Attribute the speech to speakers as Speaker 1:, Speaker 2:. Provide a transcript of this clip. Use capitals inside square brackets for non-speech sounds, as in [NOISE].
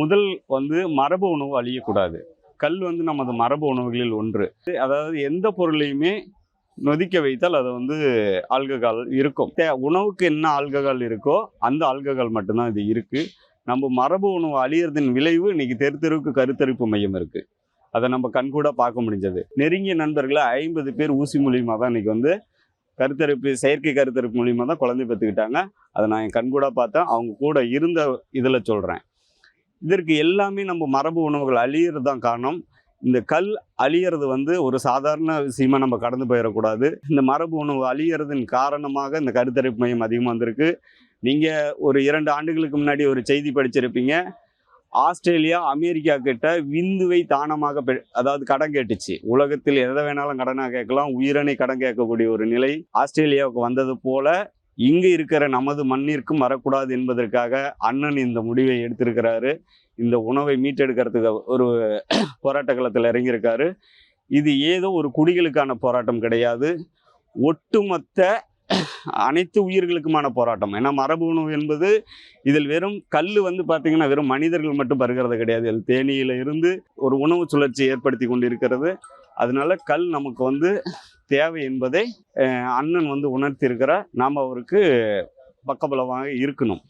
Speaker 1: முதல் வந்து மரபு உணவு அழியக்கூடாது. கல் வந்து நமது மரபு உணவுகளில் ஒன்று. அதாவது எந்த பொருளையுமே நொதிக்க வைத்தால் அது வந்து ஆல்கஹால் இருக்கும். உணவுக்கு என்ன ஆல்கஹால் இருக்கோ அந்த ஆல்கஹால் மட்டும்தான் இது இருக்குது நம்ம மரபு உணவு அழியறதின் விளைவு இன்னைக்கு தெரு தெருவுக்கு கருத்தரிப்பு மையம் இருக்குது அதை நம்ம கண்கூட பார்க்க முடிஞ்சது. நெருங்கிய நண்பர்களை ஐம்பது பேர் ஊசி மூலியமாக தான் இன்னைக்கு வந்து கருத்தரிப்பு செயற்கை கருத்தரிப்பு மூலியமாக தான் குழந்தை பெற்றுக்கிட்டாங்க. அதை நான் என் கண்கூட பார்த்தேன். அவங்க கூட இருந்த இதில் சொல்கிறேன் இதற்கு எல்லாமே நம்ம மரபு உணவுகள் அழியிறது தான் காரணம். இந்த கல் அழியிறது வந்து ஒரு சாதாரண விஷயமா நம்ம கடந்து போயிடக்கூடாது இந்த மரபு உணவு அழியறதின் காரணமாக இந்த கருத்தரிப்பு மையம் அதிகமாக வந்திருக்கு. நீங்கள் ஒரு இரண்டு ஆண்டுகளுக்கு முன்னாடி ஒரு செய்தி படிச்சிருப்பீங்க. ஆஸ்திரேலியா அமெரிக்கா கிட்ட விந்துவை தானமாக பெ- அதாவது கடன் கேட்டுச்சு. உலகத்தில் எதை வேணாலும் கடனாக கேட்கலாம். உயிரணை கடன் கேட்கக்கூடிய ஒரு நிலை ஆஸ்திரேலியாவுக்கு வந்தது போல இங்கு இருக்கிற நமது மண்ணிற்கும் வரக்கூடாது என்பதற்காக அண்ணன் இந்த முடிவை எடுத்திருக்கிறாரு. இந்த உணவை மீட்டெடுக்கிறதுக்கு ஒரு [CLEARS THROAT] போராட்ட களத்தில் இறங்கியிருக்காரு. இது ஏதோ ஒரு குடிகளுக்கான போராட்டம் கிடையாது. ஒட்டுமொத்த [CLEARS THROAT] அனைத்து உயிர்களுக்குமான போராட்டம். ஏன்னா மரபு உணவு என்பது இதில் வெறும் கல் வந்து பார்த்தீங்கன்னா வெறும் மனிதர்கள் மட்டும் பருகிறது கிடையாது. இதில் தேனியில் இருந்து ஒரு உணவு சுழற்சி ஏற்படுத்தி கொண்டிருக்கிறது. அதனால கல் நமக்கு வந்து தேவை என்பதை அண்ணன் வந்து உணர்த்தியிருக்கிறார். நாம் அவருக்கு பக்கபலமாக இருக்கணும்.